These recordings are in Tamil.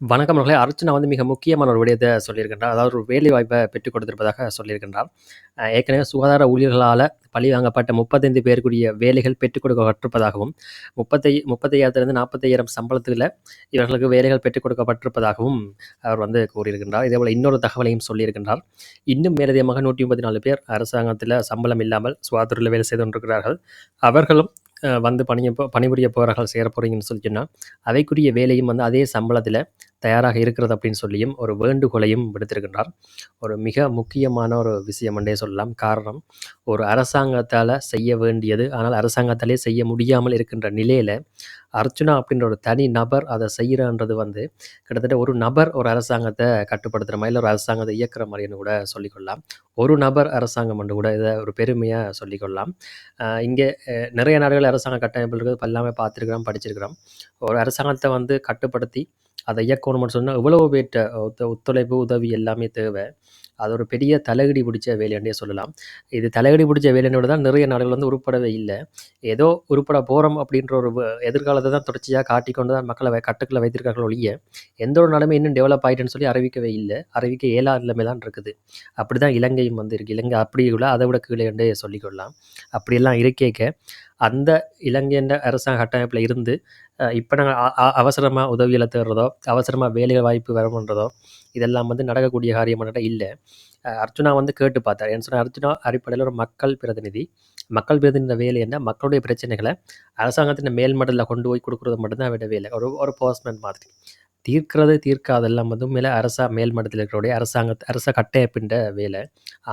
வணக்கம் அவர்களே. அர்ச்சனா வந்து மிக முக்கியமான ஒரு விடயத்தை சொல்லியிருக்கின்றார். அதாவது ஒரு வேலை வாய்ப்பை பெற்றுக் கொடுத்திருப்பதாக சொல்லியிருக்கின்றார். ஏற்கனவே சுகாதார ஊழியர்களால் பழி வாங்கப்பட்ட முப்பத்தைந்து பேருக்குரிய வேலைகள் பெற்றுக் கொடுக்கப்பட்டிருப்பதாகவும், முப்பத்தை முப்பத்தையாயிரத்திலிருந்து நாற்பத்தையாயிரம் சம்பளத்தில் இவர்களுக்கு வேலைகள் பெற்றுக் கொடுக்கப்பட்டிருப்பதாகவும் அவர் வந்து கூறியிருக்கின்றார். இதேபோல இன்னொரு தகவலையும் சொல்லியிருக்கின்றார். இன்னும் மேலதிகமாக 134 பேர் அரசாங்கத்தில் சம்பளம் இல்லாமல் சுகாதாரத்தில் வேலை செய்து கொண்டிருக்கிறார்கள். அவர்களும் வந்து பணிய பணிபுரிய போகிறார்கள் சேர போகிறீங்கன்னு சொல்லி சொன்னால் அவைக்குரிய வேலையும் வந்து அதே சம்பளத்தில் தயாராக இருக்கிறது அப்படின்னு சொல்லியும் ஒரு வேண்டுகோளையும் விடுத்திருக்கின்றார். ஒரு மிக முக்கியமான ஒரு விஷயம் என்றே சொல்லலாம். காரணம், ஒரு அரசாங்கத்தால் செய்ய வேண்டியது, ஆனால் அரசாங்கத்தாலே செய்ய முடியாமல் இருக்கின்ற நிலையில் அர்ச்சுனா அப்படின்ற ஒரு தனி நபர் அதை செய்றான்றது வந்து, கிட்டத்தட்ட ஒரு நபர் ஒரு அரசாங்கத்தை கட்டுப்படுத்துகிற மாதிரி இல்லை ஒரு அரசாங்கத்தை இயக்குற மாதிரின்னு கூட சொல்லிக்கொள்ளலாம். ஒரு நபர் அரசாங்கம் என்று கூட இதை ஒரு பெருமையாக சொல்லிக்கொள்ளலாம். இங்கே நிறைய நாடுகள் அரசாங்க கட்டமைப்பு இருக்கிறது எல்லாமே பார்த்துருக்குறோம் படிச்சிருக்கிறோம். ஒரு அரசாங்கத்தை வந்து கட்டுப்படுத்தி, அதை இயக்கணும்னு சொன்னால் இவ்வளவு பேர்ட்ட ஒத்து ஒத்துழைப்பு, உதவி எல்லாமே தேவை அது ஒரு பெரிய தலையடி பிடிச்ச வேலைன்னே சொல்லலாம். இது தலையடி பிடிச்ச வேலையோட தான் நிறைய நாடுகள் வந்து உருப்படவே இல்லை ஏதோ உருப்பட போகிறோம் அப்படின்ற ஒரு எதிர்காலத்தை தான் தொடர்ச்சியாக காட்டிக்கொண்டு தான் மக்களை வ வைத்திருக்கார்கள் ஒழிய, எந்த ஒரு நாளுமே இன்னும் டெவலப் ஆகிட்டுன்னு சொல்லி அறிவிக்கவே இல்லை அறிவிக்க இயலாத நிலைமை தான் இருக்குது. அப்படிதான் இலங்கையும் வந்து இருக்கு. இலங்கை அப்படி இல்ல, அதை விட கீழே என்றே சொல்லிக்கொள்ளலாம். அப்படியெல்லாம் இருக்கேக்க, அந்த இலங்கைன்ற அரசாங்க கட்டமைப்பில் இருந்து, இப்போ நாங்கள் அ உதவியில் தேடுறதோ, அவசரமாக வேலை வாய்ப்பு வேணும்ன்றதோ, இதெல்லாம் வந்து நடக்கக்கூடிய காரியமாட்ட இல்லை அர்ஜுனா வந்து கேட்டு பார்த்தார். ஏன்னு சொன்னால் அர்ஜுனா அடிப்படையில் ஒரு மக்கள் பிரதிநிதி. மக்கள் பிரதிநிதி வேலை என்ன? மக்களுடைய பிரச்சனைகளை அரசாங்கத்தின் மேல்மடலில் கொண்டு போய் கொடுக்குறது மட்டும் தான் அவருடைய வேலை. ஒரு ஒரு போஸ்ட்மேன் மாதிரி. தீர்க்கிறது, தீர்க்காதெல்லாம் வந்து மேலே அரசா மேல் இருக்கிறவுடைய அரசாங்க அரச கட்டமைப்பின்ற வேலை.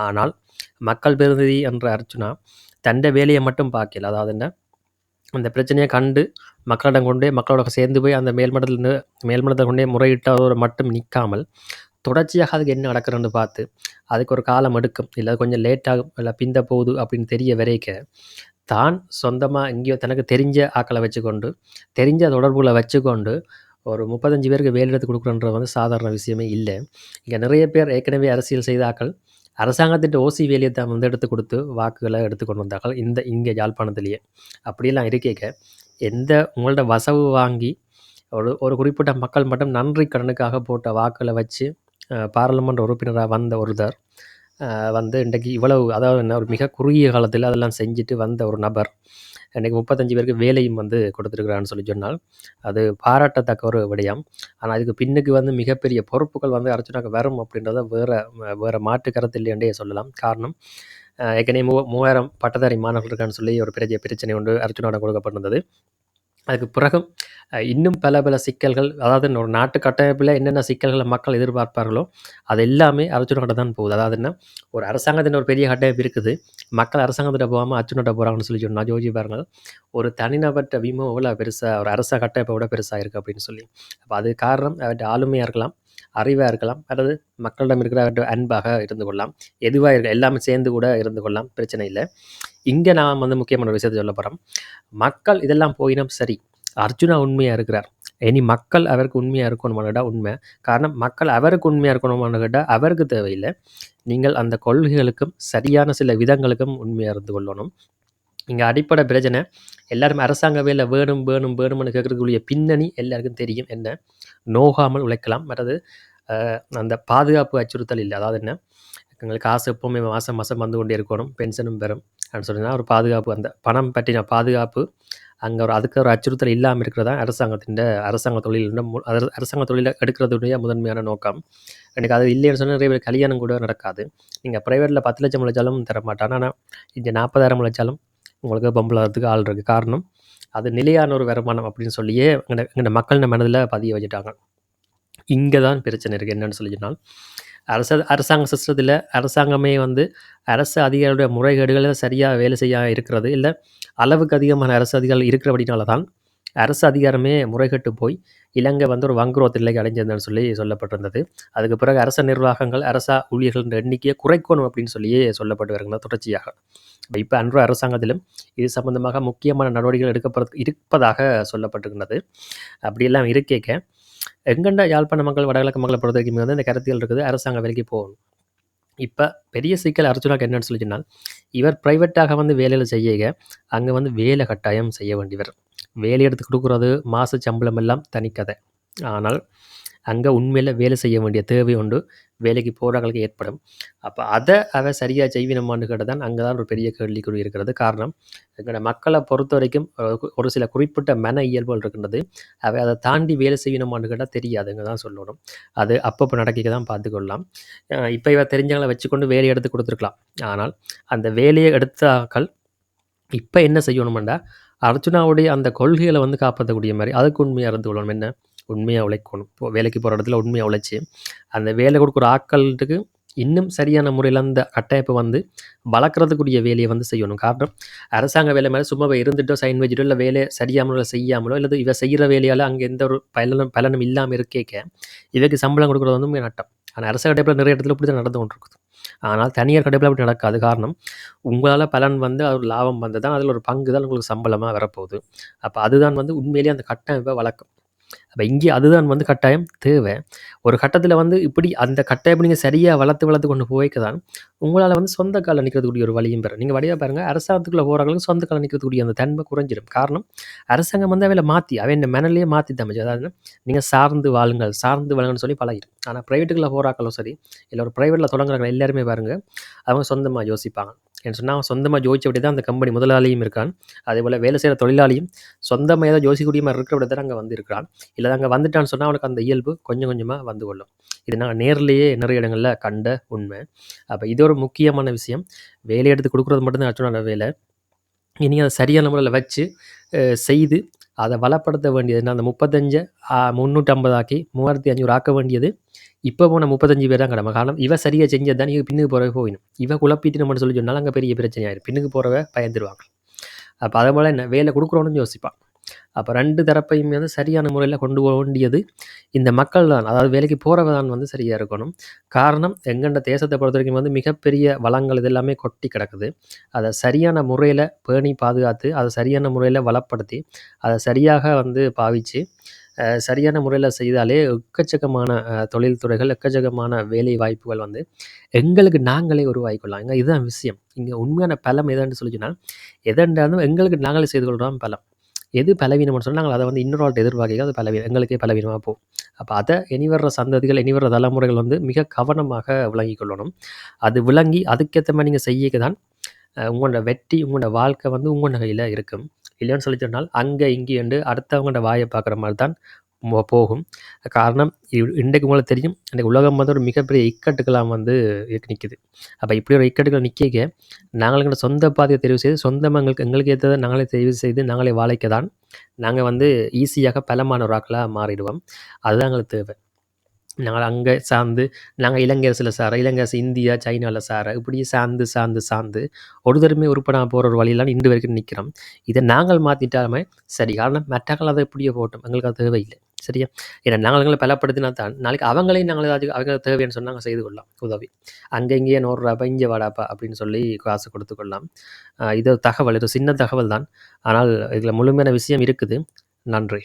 ஆனால், மக்கள் பிரதிநிதி என்ற அர்ச்சுனா, தன்ட வேலையை மட்டும் பார்க்கல. அதாவது என்ன? அந்த பிரச்சனையை கண்டு, மக்களிடம் கொண்டே மக்களோட சேர்ந்து போய் அந்த மேல் மேல்மட்டத்தை கொண்டே மேல் மட்டும் நிற்காமல் தொடர்ச்சியாக அதுக்கு என்ன நடக்கிறன்னு பார்த்து, அதுக்கு ஒரு காலம் எடுக்கும். இல்லை கொஞ்சம் லேட்டாகும் இல்லை பிந்த போகுது அப்படின்னு தெரிய வரைக்க, தான் சொந்தமாக எங்கேயோ தனக்கு தெரிஞ்ச ஆக்களை வச்சுக்கொண்டு, தெரிஞ்ச தொடர்புகளை வச்சுக்கொண்டு, ஒரு 35 பேருக்கு வேலை எடுத்து வந்து சாதாரண விஷயமே இல்லை இங்கே நிறைய பேர் ஏற்கனவே அரசியல் செய்த ஆட்கள், அரசாங்கத்திட்ட ஓசி வேலையை தான் வந்து எடுத்து கொடுத்து வாக்குகளை எடுத்து கொண்டு வந்தார்கள். இந்த இங்கே யாழ்ப்பாணத்திலேயே. அப்படியெல்லாம் இருக்கேக்க, எந்த உங்களோட வசவு வாங்கி, ஒரு ஒரு குறிப்பிட்ட மக்கள் மட்டும் நன்றி கடனுக்காக போட்ட வாக்குகளை வச்சு, பாராளுமன்ற உறுப்பினராக வந்த ஒருத்தர், வந்து இன்றைக்கு இவ்வளவு அதாவது என்ன ஒரு மிக குறுகிய காலத்தில் அதெல்லாம் செஞ்சுட்டு வந்த ஒரு நபர், இன்றைக்கி முப்பத்தஞ்சு பேருக்கு வேலையும் வந்து கொடுத்துருக்குறான்னு சொல்லி சொன்னால், அது பாராட்டத்தக்க ஒரு விடயம். ஆனால் இதுக்கு பின்னுக்கு வந்து மிகப்பெரிய பொறுப்புகள் வந்து அர்ச்சனாக்கு வரும் அப்படின்றத வேறு வேறு மாற்று கருத்து இல்லைன்றே சொல்லலாம். காரணம், ஏற்கனவே மூ 3000 பட்டதாரி மாணவர்கள் இருக்கான்னு சொல்லி ஒரு பெரிய பிரச்சனை ஒன்று அர்ச்சனோட கொடுக்கப்பட்டிருந்தது. அதுக்கு பிறகும் இன்னும் பல பல சிக்கல்கள், அதாவது ஒரு நாட்டு கட்டமைப்பில் என்னென்ன சிக்கல்களை மக்கள் எதிர்பார்ப்பார்களோ, அது எல்லாமே அர்ச்சுனாட்ட தான் போகுது. அதாவது என்ன? ஒரு அரசாங்கத்தின் ஒரு பெரிய கட்டமைப்பு இருக்குது. மக்கள் அரசாங்கத்திட்ட போகாமல் அர்ச்சுனாட்ட போகிறாங்கன்னு சொல்லி சொன்னால் யோசிச்சு பாருங்கள். ஒரு தனிநபர்கிட்ட வீமோ எவ்வளோ பெருசாக ஒரு அரச கட்டமைப்பை விட பெருசாக இருக்குது அப்படின்னு சொல்லி. அப்போ அதுக்கு காரணம் அவர்கிட்ட ஆளுமையாக இருக்கலாம், அறிவாக இருக்கலாம், அல்லது மக்களிடம் இருக்கிற அன்பாக இருந்து கொள்ளலாம். எதுவாக இருக்க எல்லாமே சேர்ந்து கூட இருந்து கொள்ளலாம். பிரச்சனை இல்லை இங்கே நான் வந்து முக்கியமான ஒரு விஷயத்த சொல்லப் மக்கள் இதெல்லாம் போயினும் சரி, அர்ஜுனா உண்மையாக இருக்கிறார். இனி மக்கள் அவருக்கு உண்மையாக இருக்கணுமான்னு கேட்டா உண்மை. காரணம், மக்கள் அவருக்கு உண்மையாக இருக்கணுமான்னு கேட்டால் அவருக்கு தேவையில்லை நீங்கள் அந்த கொள்கைகளுக்கும், சரியான சில விதங்களுக்கும் உண்மையாக இருந்து கொள்ளணும். இங்கே அடிப்படை பிரச்சனை, எல்லாரும் அரசாங்க வேலை வேணும், வேணும், வேணும்னு கேட்குறதுக்குரிய பின்னணி எல்லாருக்கும் தெரியும். என்ன? நோகாமல் உழைக்கலாம். மற்றது அந்த பாதுகாப்பு அச்சுறுத்தல் இல்லை அதாவது என்ன? எங்களுக்கு காசு எப்பவுமே மாதம் மாதம் வந்து கொண்டே இருக்கணும். பென்ஷனும் பெறும். அப்படின்னு சொன்னா ஒரு பாதுகாப்பு அந்த பணம் பற்றின பாதுகாப்பு, அங்கே ஒரு அதுக்கு ஒரு அச்சுறுத்தல் இல்லாமல் இருக்கிறதா அரசாங்கத்தின் அரசாங்க தொழில் அரசாங்க தொழில எடுக்கிறதுடைய முதன்மையான நோக்கம். எனக்கு அது இல்லைன்னு சொன்னால் நிறைய பேர் கல்யாணம் கூட நடக்காது. நீங்க பிரைவேட்ல 10,00,000 உழைச்சாலும் தரமாட்டான். ஆனா, இங்க 40,000 உழைச்சாலும் உங்களுக்கு பொம்பள ஆள் இருக்குது காரணம், அது நிலையான ஒரு வருமானம் அப்படின்னு சொல்லியே எங்கள் எங்கட மக்கள் மனதில் பதிய வச்சுட்டாங்க. இங்கே தான் பிரச்சனை இருக்குது என்னென்னு சொல்லி சொன்னால், அரச அரசாங்க சிஸ்டத்தில் அரசாங்கமே வந்து அரசு அதிகாரிகளுடைய முறைகேடுகளில் சரியாக வேலை செய்யாம இருக்கிறது, இல்லை அளவுக்கு அதிகமான அரசு அதிகாரிகள் இருக்கிறபடினால தான், அரசு அதிகாரமே முறைகட்டு போய், இலங்கை வந்து ஒரு வங்குரோத்த நிலைக்கு அடைஞ்சிருந்தேன்னு சொல்லி சொல்லப்பட்டிருந்தது. அதுக்கு பிறகு அரச நிர்வாகங்கள், அரச ஊழியர்களின் எண்ணிக்கையை குறைக்கணும் அப்படின்னு சொல்லியே சொல்லப்பட்டு வருகிறது தொடர்ச்சியாக. இப்போ அன்று அரசாங்கத்திலும் இது சம்பந்தமாக முக்கியமான நடவடிக்கைகள் எடுக்கப்பட இருப்பதாக சொல்லப்பட்டிருக்கின்றது. அப்படியெல்லாம் இருக்கேக்க, எங்கண்ட யாழ்ப்பாண மக்கள், வடகிழக்கு மங்கள பொறுத்த வரைக்கும் வந்து இந்த கருத்தியல் இருக்குது. அரசாங்கம் வேலைக்கு போகணும். இப்போ பெரிய சிக்கல் அர்ச்சுனாக்கு என்னன்னு சொல்லி சொன்னால், இவர் ப்ரைவேட்டாக வந்து வேலையில் செய்யக, அங்கே வந்து வேலை கட்டாயம் செய்ய வேண்டியவர். வேலை எடுத்து கொடுக்குறது மாத சம்பளம் எல்லாம் தனி கதை. ஆனால், அங்கே உண்மையில் வேலை செய்ய வேண்டிய தேவை உண்டு. வேலைக்கு போகிறவங்களுக்கு ஏற்படும். அப்போ அதை அவ சரியாக செய்வினமான்னு கேட்டால் தான் அங்கே தான் ஒரு பெரிய கேள்விக்குறி இருக்கிறது காரணம். எங்களோட மக்களை பொறுத்த வரைக்கும் ஒரு- ஒரு சில குறிப்பிட்ட மன இயல்புகள் இருக்கின்றது. அவை அதை தாண்டி வேலை செய்யணுமான்னு கேட்டால் தெரியாதுங்க தான் சொல்லணும். அது அப்பப்போ நடக்கிக்க தான் பார்த்துக்கொள்ளலாம். இப்போ இவ தெரிஞ்சவங்களை வச்சுக்கொண்டு வேலையை எடுத்து கொடுத்துருக்கலாம். ஆனால் அந்த வேலையை எடுத்தாக்கள் இப்போ என்ன செய்யணுமெண்டா அர்ஜுனாவுடைய அந்த கொள்கைகளை வந்து காப்பாற்றக்கூடிய மாதிரி அதுக்கு உண்மையாக இருந்து கொள்ளணும். என்ன? உண்மையாக உழைக்கணும். இப்போ வேலைக்கு போகிற இடத்துல உண்மையாக உழைச்சி அந்த வேலை கொடுக்குற ஆட்களுக்கு இன்னும் சரியான முறையில் அந்த கட்டமைப்பை வந்து வளர்க்குறதுக்குரிய வேலையை வந்து செய்யணும். காரணம் அரசாங்க வேலை மேலே சும்மா இருந்துட்டோ சைன் வச்சுட்டோ இல்லை வேலையை சரியாமலோ செய்யாமலோ இல்லை இவ செய்கிற வேலையால் அங்கே எந்த ஒரு பலனும் பலனும் இல்லாமல் இருக்கேக்க இவைக்கு சம்பளம் கொடுக்குறது வந்து நட்டம். ஆனால் அரசு கடைப்பில் நிறைய இடத்துல இப்படி தான் நடந்து கொண்டிருக்குது. ஆனால் தனியார் கடைப்பில் அப்படி நடக்காது. காரணம் உங்களால் பலன் வந்து அது லாபம் வந்து தான் அதில் ஒரு பங்கு தான் உங்களுக்கு சம்பளமாக வரப்போகுது. அப்போ அதுதான் வந்து உண்மையிலேயே அந்த கட்டமைப்பை வளர்க்கும். அப்போ இங்கே அதுதான் வந்து கட்டாயம் தேவை. ஒரு கட்டத்தில் வந்து இப்படி அந்த கட்டாயம் நீங்கள் சரியாக வளர்த்து வளர்த்து கொண்டு போய்க்க தான் உங்களால் வந்து சொந்த காலில் நிற்கிறதுக்கூடிய ஒரு வழியும் பெறும். நீங்கள் வழியாக பாருங்கள் அரசாங்கத்துக்குள்ளே போகிறவங்களுக்கு சொந்த காலில் நிற்கிறதுக்கூடிய அந்த தன்மை குறைஞ்சிடும் காரணம் அரசாங்கம் வந்து அவையில் மாற்றி அவை இந்த மனநிலையே மாற்றி தமிச்சு அதாவது நீங்கள் சார்ந்து வாழுங்கள் சார்ந்து வாழுங்கன்னு சொல்லி பழகிடும் ஆனால் ப்ரைவேட்டுக்குள்ளே போகிறாக்களும் சரி இல்லை ஒரு ப்ரைவேட்டில் தொடங்குறாங்க எல்லாருமே பாருங்கள் அவங்க சொந்தமாக யோசிப்பாங்க. ஏன்னு சொன்னால் அவன் சொந்தமாக ஜோதிச்சபடி தான் அந்த கம்பெனி முதலாளியும் இருக்கான். அதே போல் வேலை செய்கிற தொழிலாளியும் சொந்தமாக ஏதோ ஜோசிக்கூடிய மாதிரி இருக்கிற தான் அங்கே வந்திருக்கிறான் இல்லை அங்கே வந்துட்டான்னு சொன்னால் அவனுக்கு அந்த இயல்பு கொஞ்சம் கொஞ்சமாக வந்து கொள்ளும். இது நான் நேர்லேயே நிறைய இடங்களில் கண்ட உண்மை. அப்போ இது ஒரு முக்கியமான விஷயம். வேலை எடுத்து கொடுக்குறது மட்டும்தான் அர்ச்சனோட வேலை. இனி அதை சரியான முறையில் வச்சு செய்து அதை வளப்படுத்த வேண்டியது என்ன? அந்த முப்பத்தஞ்சை முந்நூற்றம்பதாக்கி மூவாயிரத்தி அஞ்சூறு ஆக்க வேண்டியது. இப்போ போன முப்பத்தஞ்சு பேர் தான் கடமை. காரணம் இவ சரியாக செஞ்சது தான் இவ பின்னுக்கு போகிறவே போயிடும். இவ குழப்பிட்டு நம்ம சொல்லி சொன்னாலும் அங்கே பெரிய பிரச்சனை ஆயிடும் பின்னுக்கு போகிறவ பயந்துருவாங்க. அப்போ அதே போல் என்ன? வேலை கொடுக்குறோன்னு யோசிப்பான். அப்போ ரெண்டு தரப்பையுமே வந்து சரியான முறையில் கொண்டு போக வேண்டியது இந்த மக்கள் தான். அதாவது வேலைக்கு போகிறவ தான் வந்து சரியாக இருக்கணும். காரணம் எங்கண்ட தேசத்தை பொறுத்த வரைக்கும் வந்து மிகப்பெரிய வளங்கள் இது எல்லாமே கொட்டி கிடக்குது. அதை சரியான முறையில் பேணி பாதுகாத்து அதை சரியான முறையில் வளப்படுத்தி அதை சரியாக வந்து பாவித்து சரியான முறையில் செய்தாலே எக்கச்சக்கமான தொழில்துறைகள் எக்கச்சக்கமான வேலை வாய்ப்புகள் வந்து எங்களுக்கு நாங்களே உருவாக்கிக்கொள்ளலாம். இங்கே இதுதான் விஷயம். இங்கே உண்மையான பலம் எதுன்னு சொல்லி சொன்னால் எங்களுக்கு நாங்களே செய்து கொள்கிறோம் பலம். எது பலவீனம்னு சொன்னால் நாங்கள் அதை வந்து இன்னொரு ஆள்கிட்ட எதிர்பார்க்க அது பலவீனம் எங்களுக்கே பலவீனமாக போகும். அப்போ அதை இனி வர்ற சந்ததிகள் இனி வர்ற தலைமுறைகள் வந்து மிக கவனமாக விளங்கி கொள்ளணும். அது விளங்கி அதுக்கேற்ற மாதிரி நீங்கள் செய்யக்க தான் உங்களோட வெற்றி உங்களோட வாழ்க்கை வந்து உங்களோட கையில் இருக்கும். இல்லைன்னு சொல்லி சொன்னால் அங்கே இங்கே என்று அடுத்தவங்களோட வாயை பார்க்குற மாதிரி தான் போகும். காரணம் இன்றைக்கு உங்களுக்கு தெரியும் இன்றைக்கு உலகம் வந்து ஒரு மிகப்பெரிய இக்கட்டுக்கெல்லாம் வந்து நிற்குது அப்போ இப்படி ஒரு இக்கட்டுகள் நிற்க நாங்கள் எங்களோட சொந்த பாதையை தெரிவு செய்து சொந்தமாக எங்களுக்கு எங்களுக்கு ஏற்றதை நாங்களே தெரிவு செய்து நாங்களே வாழைக்க தான் நாங்கள் வந்து ஈஸியாக பலமான ஒரு ஆக்களாக மாறிடுவோம். அதுதான் எங்களுக்கு தேவை. நாங்கள் அங்கே சார்ந்து நாங்கள் இலங்கை அரசில் சார இலங்கை அரசு இந்தியா சைனாவில் சார இப்படியே சார்ந்து சார்ந்து சார்ந்து ஒரு தருமே உறுப்பினா போகிற ஒரு வழியெல்லாம் இன்று வரைக்கும் நிற்கிறோம். இதை நாங்கள் மாற்றிட்டாலுமே சரி காரணம் மற்றக்கள் அதை இப்படியே போட்டோம். எங்களுக்கு அது தேவையில்லை. சரியா? ஏன்னா நாங்கள் எங்களை பலப்படுத்தினா தான். நாளைக்கு அவங்களையும் நாங்கள் ஏதாச்சும் அவங்க தேவைன்னு சொன்னாங்க செய்து கொள்ளலாம். உதவி. அங்கே இங்கேயே நூறுரூபா இங்கே வாடாப்பா அப்படின்னு சொல்லி காசு கொடுத்து கொள்ளலாம். இது ஒரு தகவல் இது சின்ன தகவல் தான். ஆனால் இதில் முழுமையான விஷயம் இருக்குது. நன்றி.